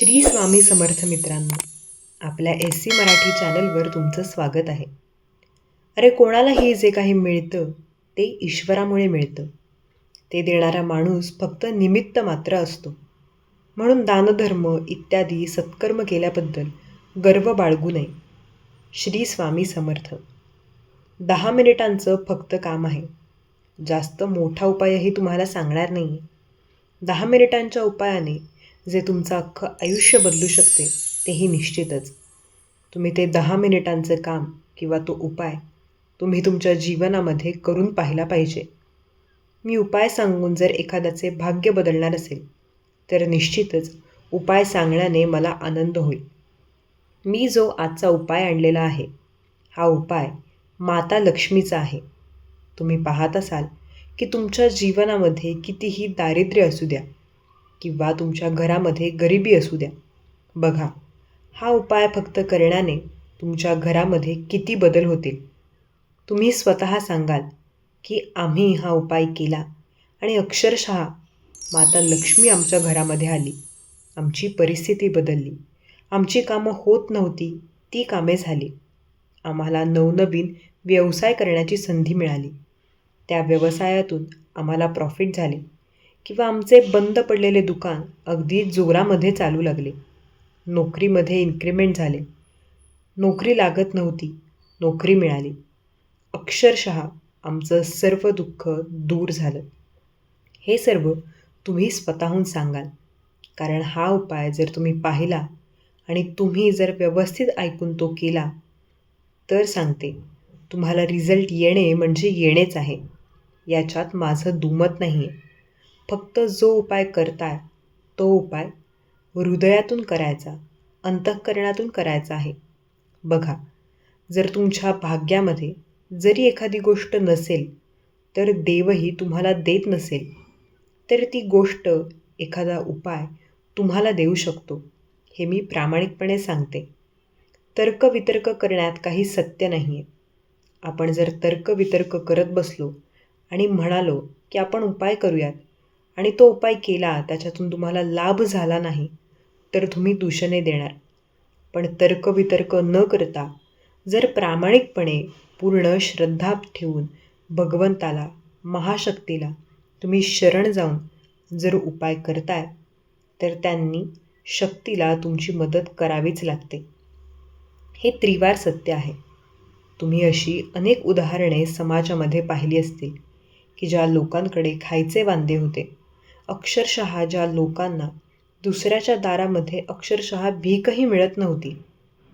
श्री स्वामी समर्थ मित्रांनो आपल्या S C Marathi चॅनलवर तुमचं स्वागत आहे. अरे कोणालाही जे काही मिळतं ते ईश्वरामुळे मिळतं. ते देणारा माणूस फक्त निमित्त मात्र असतो. म्हणून दानधर्म इत्यादी सत्कर्म केल्याबद्दल गर्व बाळगू नये. श्री स्वामी समर्थ. दहा मिनिटांचं फक्त काम आहे. जास्त मोठा उपायही तुम्हाला सांगणार नाही दहा मिनिटांच्या उपायाने जे तुमचं अख्खं आयुष्य बदलू शकते तेही निश्चितच. तुम्ही ते दहा मिनिटांचं काम किंवा तो उपाय तुम्ही तुमच्या जीवनामध्ये करून पाहिला पाहिजे. मी उपाय सांगून जर एखाद्याचे भाग्य बदलणार असेल तर निश्चितच उपाय सांगण्याने मला आनंद होईल. मी जो आजचा उपाय आणलेला आहे हा उपाय माता लक्ष्मीचा आहे. तुम्ही पाहत असाल की तुमच्या जीवनामध्ये कितीही दारिद्र्य असू द्या किंवा तुमच्या घरामध्ये गरिबी असू द्या. बघा हा उपाय फक्त करण्याने तुमच्या घरामध्ये किती बदल होतील? तुम्ही स्वतः सांगाल की आम्ही हा उपाय केला आणि अक्षरशः माता लक्ष्मी आमच्या घरामध्ये आली. आमची परिस्थिती बदलली. आमची कामं होत नव्हती ती कामे झाली. आम्हाला नवनवीन व्यवसाय करण्याची संधी मिळाली. त्या व्यवसायातून आम्हाला प्रॉफिट झाले. किंवा आमचे बंद पडलेले दुकान अगदी जोरामध्ये चालू लागले. नोकरीमध्ये इन्क्रीमेंट झाले. नोकरी लागत नव्हती. नोकरी मिळाली. अक्षरशः आमचं सर्व दुःख दूर झालं. हे सर्व तुम्ही स्वतःहून सांगाल. कारण हा उपाय जर तुम्ही पाहिला आणि तुम्ही जर व्यवस्थित ऐकून तो केला तर सांगते तुम्हाला रिझल्ट येणे म्हणजे येणेच आहे. याच्यात माझं दुमत नाही आहे फक्त जो उपाय करताय तो उपाय हृदयातून करायचा अंतःकरणातून करायचा आहे. बघा जर तुमच्या भाग्यामध्ये जरी एखादी गोष्ट नसेल तर देवही तुम्हाला देत नसेल तर ती गोष्ट एखादा उपाय तुम्हाला देऊ शकतो हे मी प्रामाणिकपणे सांगते. तर्कवितर्क करण्यात काही सत्य नाही आहे आपण जर तर्कवितर्क करत बसलो आणि म्हणालो की आपण उपाय करूयात आणि तो उपाय केला त्याच्यातून तुम्हाला लाभ झाला नाही तर तुम्ही दूषणे देणार. पण तर्कवितर्क न करता जर प्रामाणिकपणे पूर्ण श्रद्धा ठेवून भगवंताला महाशक्तीला तुम्ही शरण जाऊन जर उपाय करताय तर त्यांनी शक्तीला तुमची मदत करावीच लागते. हे त्रिवार सत्य आहे. तुम्ही अशी अनेक उदाहरणे समाजामध्ये पाहिली असतील की ज्या लोकांकडे खायचे वांदे होते. अक्षरशः ज्या लोकांना दुसऱ्याच्या दारामध्ये अक्षरशः भीकही मिळत नव्हती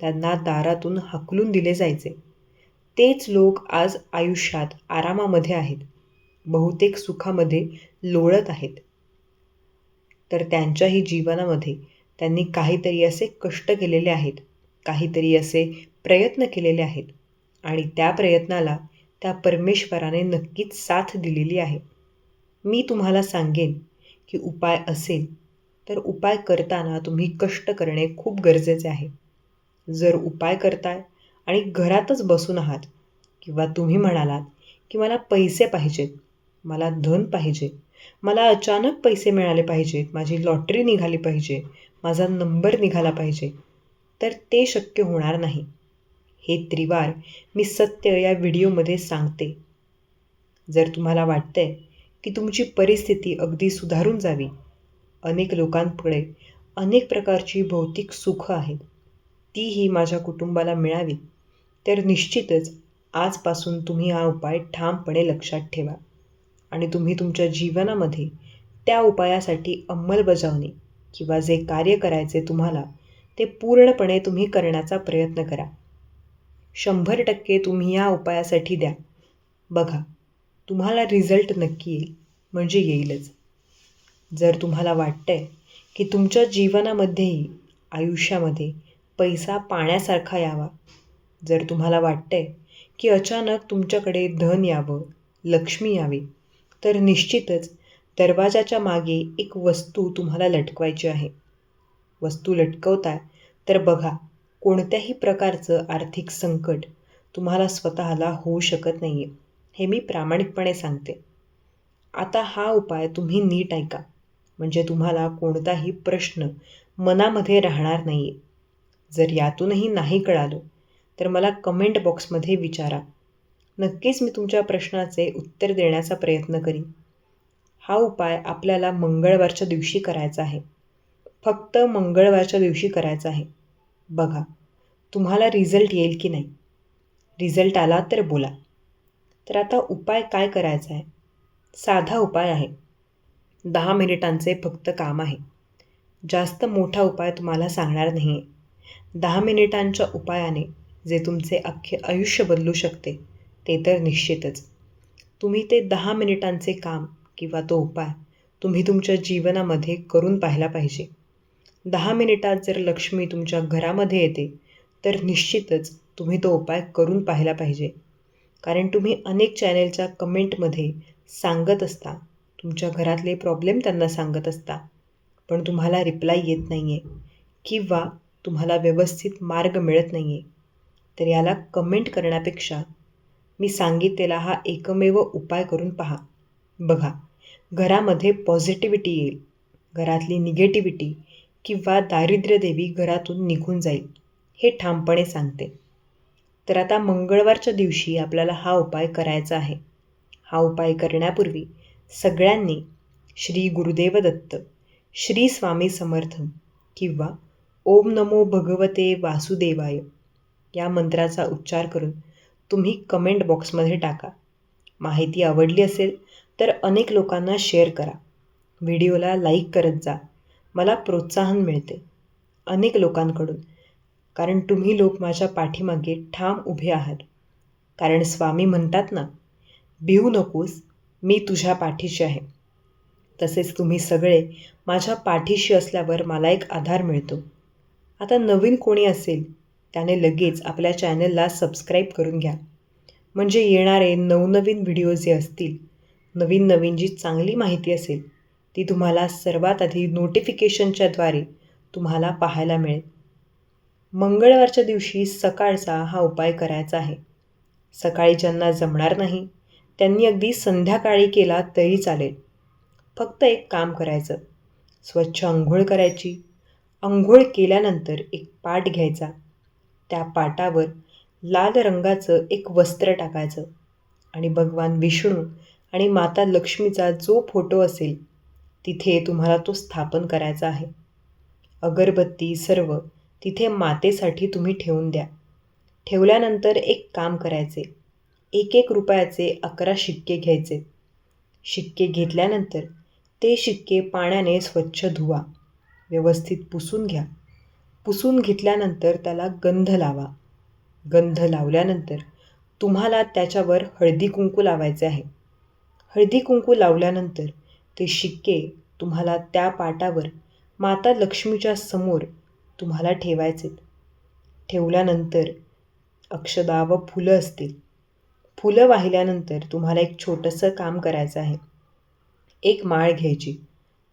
त्यांना दारातून हकलून दिले जायचे. तेच लोक आज आयुष्यात आरामामध्ये आहेत बहुतेक सुखामध्ये लोळत आहेत. तर त्यांच्याही जीवनामध्ये त्यांनी काहीतरी असे कष्ट केलेले आहेत काहीतरी असे प्रयत्न केलेले आहेत आणि त्या प्रयत्नाला त्या परमेश्वराने नक्कीच साथ दिलेली आहे. मी तुम्हाला सांगेन की उपाय असेल तर उपाय करताना तुम्ही कष्ट करणे खूप गरजेचे आहे. जर उपाय करताय आणि घरातच बसून आहात किंवा तुम्ही म्हणालात की मला पैसे पाहिजेत मला धन पाहिजे मला अचानक पैसे मिळाले पाहिजेत माझी लॉटरी निघाली पाहिजे माझा नंबर निघाला पाहिजे तर ते शक्य होणार नाही. हे त्रिवार मी सत्य या व्हिडिओमध्ये सांगते. जर तुम्हाला वाटतंय की तुमची परिस्थिती अगदी सुधारून जावी. अनेक लोकांपुढे अनेक प्रकारची भौतिक सुखं आहेत. तीही माझ्या कुटुंबाला मिळावी. तर निश्चितच आजपासून तुम्ही हा उपाय ठामपणे लक्षात ठेवा. आणि तुम्ही तुमच्या जीवनामध्ये त्या उपायासाठी अंमलबजावणी किंवा जे कार्य करायचे तुम्हाला ते पूर्णपणे तुम्ही करण्याचा प्रयत्न करा. शंभर टक्के तुम्ही या उपायासाठी द्या. बघा तुम्हाला रिझल्ट नक्की येईल म्हणजे येईलच. जर तुम्हाला वाटतंय की तुमच्या जीवनामध्येही आयुष्यामध्ये पैसा पाण्यासारखा यावा जर तुम्हाला वाटतंय की अचानक तुमच्याकडे धन यावं लक्ष्मी यावी तर निश्चितच दरवाजाच्या मागे एक वस्तू तुम्हाला लटकवायची आहे. वस्तू लटकवताय तर बघा कोणत्याही प्रकारचं आर्थिक संकट तुम्हाला स्वतःला होऊ शकत नाही आहे हे मी प्रामाणिकपणे सांगते. आता हा उपाय तुम्ही नीट ऐका. म्हणजे तुम्हाला कोणताही प्रश्न मनामध्ये राहणार नाही आहे जर यातूनही नाही कळालं तर मला कमेंट बॉक्समध्ये विचारा. नक्कीच मी तुमच्या प्रश्नाचे उत्तर देण्याचा प्रयत्न करीन. हा उपाय आपल्याला मंगळवारच्या दिवशी करायचा आहे. फक्त मंगळवारच्या दिवशी करायचा आहे. बघा तुम्हाला रिझल्ट येईल की नाही? रिझल्ट आला तर बोला. तर आता उपाय काय करायचा आहे? साधा उपाय आहे. दहा मिनिटांचे फक्त काम आहे. जास्त मोठा उपाय तुम्हाला सांगणार नाही आहे दहा मिनिटांच्या उपायाने जे तुमचे अख्खे आयुष्य बदलू शकते ते तर निश्चितच. तुम्ही ते दहा मिनिटांचे काम किंवा तो उपाय तुम्ही तुमच्या जीवनामध्ये करून पाहिला पाहिजे. दहा मिनिटात जर लक्ष्मी तुमच्या घरामध्ये येते तर निश्चितच तुम्ही तो उपाय करून पाहिला पाहिजे. कारण तुम्ही अनेक चॅनेलच्या कमेंटमध्ये सांगत असता. तुमच्या घरातले प्रॉब्लेम त्यांना सांगत असता. पण तुम्हाला रिप्लाय येत नाही आहे किंवा तुम्हाला व्यवस्थित मार्ग मिळत नाही आहे तर याला कमेंट करण्यापेक्षा मी सांगितलेला हा एकमेव उपाय करून पहा. बघा घरामध्ये पॉझिटिव्हिटी येईल. घरातली निगेटिव्हिटी किंवा दारिद्र्यदेवी घरातून निघून जाईल. हे ठामपणे सांगते. तर आता मंगळवारच्या दिवशी आपल्याला हा उपाय करायचा आहे. हा उपाय करण्यापूर्वी सगळ्यांनी श्री गुरुदेव दत्त श्री स्वामी समर्थ किंवा ओम नमो भगवते वासुदेवाय या मंत्राचा उच्चार करून तुम्ही कमेंट बॉक्समध्ये टाका. माहिती आवडली असेल तर अनेक लोकांना शेअर करा. व्हिडिओला लाईक करत जा. मला प्रोत्साहन मिळते. अनेक लोकांकडून कारण तुम्ही लोक माझ्या पाठीमागे ठाम उभे आहात. कारण स्वामी म्हणतात ना भिवू नकोस मी तुझ्या पाठीशी आहे. तसेच तुम्ही सगळे माझ्या पाठीशी असल्यावर मला एक आधार मिळतो. आता नवीन कोणी असेल त्याने लगेच आपल्या चॅनलला सबस्क्राईब करून घ्या. म्हणजे येणारे नवनवीन व्हिडिओ जे असतील नवीन नवीन जी चांगली माहिती असेल ती तुम्हाला सर्वात आधी नोटिफिकेशनच्याद्वारे तुम्हाला पाहायला मिळेल. मंगळवारच्या दिवशी सकाळचा हा उपाय करायचा आहे. सकाळी ज्यांना जमणार नाही त्यांनी अगदी संध्याकाळी केला तरी चालेल. फक्त एक काम करायचं. स्वच्छ अंघोळ करायची. अंघोळ केल्यानंतर एक पाट घ्यायचा. त्या पाटावर लाल रंगाचं एक वस्त्र टाकायचं आणि भगवान विष्णू आणि माता लक्ष्मीचा जो फोटो असेल तिथे तुम्हाला तो स्थापन करायचा आहे. अगरबत्ती सर्व तिथे मातेसाठी तुम्ही ठेवून द्या. ठेवल्यानंतर एक काम करायचे. एक एक रुपयाचे अकरा शिक्के घ्यायचे. शिक्के घेतल्यानंतर ते शिक्के पाण्याने स्वच्छ धुवा. व्यवस्थित पुसून घ्या. पुसून घेतल्यानंतर त्याला गंध लावा. गंध लावल्यानंतर तुम्हाला त्याच्यावर हळदी कुंकू लावायचे आहे. हळदी कुंकू लावल्यानंतर ते शिक्के तुम्हाला त्या पाटावर माता लक्ष्मीच्या समोर तुम्हाला ठेवायचे ठेवल्यानंतर अक्षदा व फुलं असतील. फुलं वाहिल्यानंतर तुम्हाला एक छोटंसं काम करायचं आहे. एक माळ घ्यायची.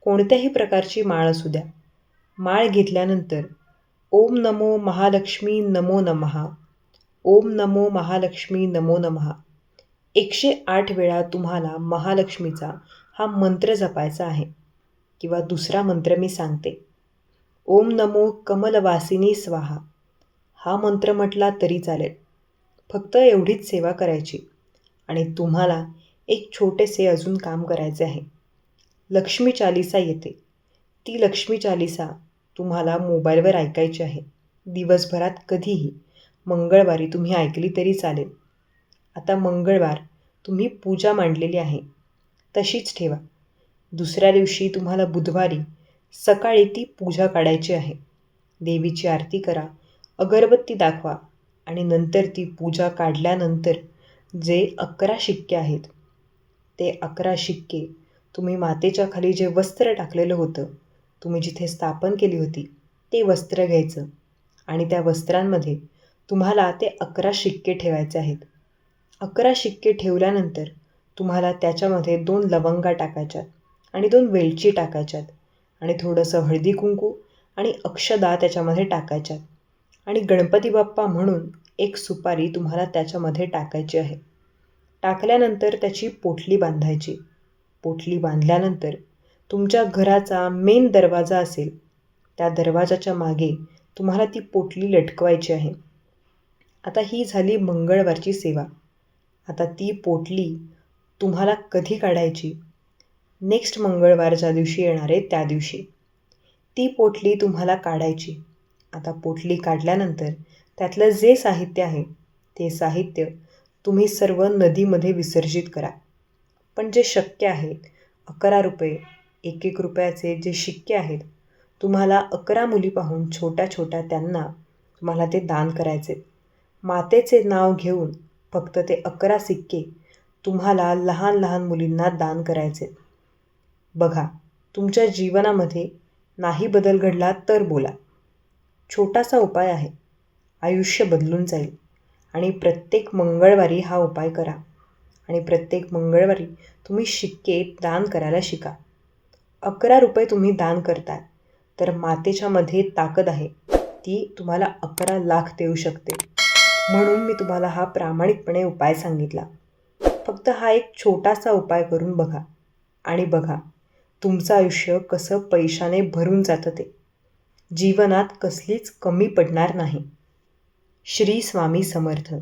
कोणत्याही प्रकारची माळ असू द्या. माळ घेतल्यानंतर ओम नमो महालक्ष्मी नमो नमहा ओम नमो महालक्ष्मी नमो नमहा एकशे आठ वेळा तुम्हाला महालक्ष्मीचा हा मंत्र जपायचा आहे. किंवा दुसरा मंत्र मी सांगते. ओम नमो कमलवासिनी स्वाहा. हा मंत्र म्हटला तरी चालेल. फक्त एवढीच सेवा करायची आणि तुम्हाला एक छोटेसे अजून काम करायचे आहे. लक्ष्मी चालिसा येते. ती लक्ष्मी चालिसा तुम्हाला मोबाईलवर ऐकायची आहे. दिवसभरात कधीही मंगळवारी तुम्ही ऐकली तरी चालेल. आता मंगळवार तुम्ही पूजा मांडलेली आहे. तशीच ठेवा. दुसऱ्या दिवशी तुम्हाला बुधवारी सकाळी ती पूजा काढायची आहे. देवीची आरती करा अगरबत्ती दाखवा आणि नंतर ती पूजा काढल्यानंतर जे अकरा शिक्के आहेत ते अकरा शिक्के तुम्ही मातेच्या खाली जे वस्त्र टाकलेलं होतं तुम्ही जिथे स्थापन केली होती ते वस्त्र घ्यायचं आणि त्या वस्त्रांमध्ये तुम्हाला ते अकरा शिक्के ठेवायचे आहेत. अकरा शिक्के ठेवल्यानंतर तुम्हाला त्याच्यामध्ये दोन लवंगा टाकायच्यात आणि दोन वेलची टाकायच्यात. आणि थोडंसं हळदी कुंकू आणि अक्षदा त्याच्यामध्ये टाकायच्यात. आणि गणपती बाप्पा म्हणून एक सुपारी तुम्हाला त्याच्यामध्ये टाकायची आहे. टाकल्यानंतर त्याची पोटली बांधायची. पोटली बांधल्यानंतर तुमच्या घराचा मेन दरवाजा असेल त्या दरवाजाच्या मागे तुम्हाला ती पोटली लटकवायची आहे. आता ही झाली मंगळवारची सेवा. आता ती पोटली तुम्हाला कधी काढायची? नेक्स्ट मंगळवार ज्या दिवशी येणार आहे त्या दिवशी. ती पोटली तुम्हाला काढायची. आता पोटली काढल्यानंतर त्यातलं जे साहित्य आहे ते साहित्य तुम्ही सर्व नदीमध्ये विसर्जित करा. पण जे शक्य आहेत अकरा रुपये एक एक रुपयाचे जे शिक्के आहेत तुम्हाला अकरा मुली पाहून छोट्या छोट्या त्यांना तुम्हाला ते दान करायचे. मातेचे नाव घेऊन फक्त ते अकरा सिक्के तुम्हाला लहान लहान मुलींना दान करायचे. बघा तुमच्या जीवनामध्ये नाही बदल घडला तर बोला. छोटासा उपाय आहे. आयुष्य बदलून जाईल. आणि प्रत्येक मंगळवारी हा उपाय करा. आणि प्रत्येक मंगळवारी तुम्ही शिक्के दान करायला शिका. अकरा रुपये तुम्ही दान करताय तर मातेच्यामध्ये ताकद आहे. ती तुम्हाला अकरा लाख देऊ शकते. म्हणून मी तुम्हाला हा प्रामाणिकपणे उपाय सांगितला. फक्त हा एक छोटासा उपाय करून बघा. आणि बघा तुमचं आयुष्य कसं पैशाने भरून जातं ते. जीवनात कसलीच कमी पडणार नाही. श्री स्वामी समर्थ.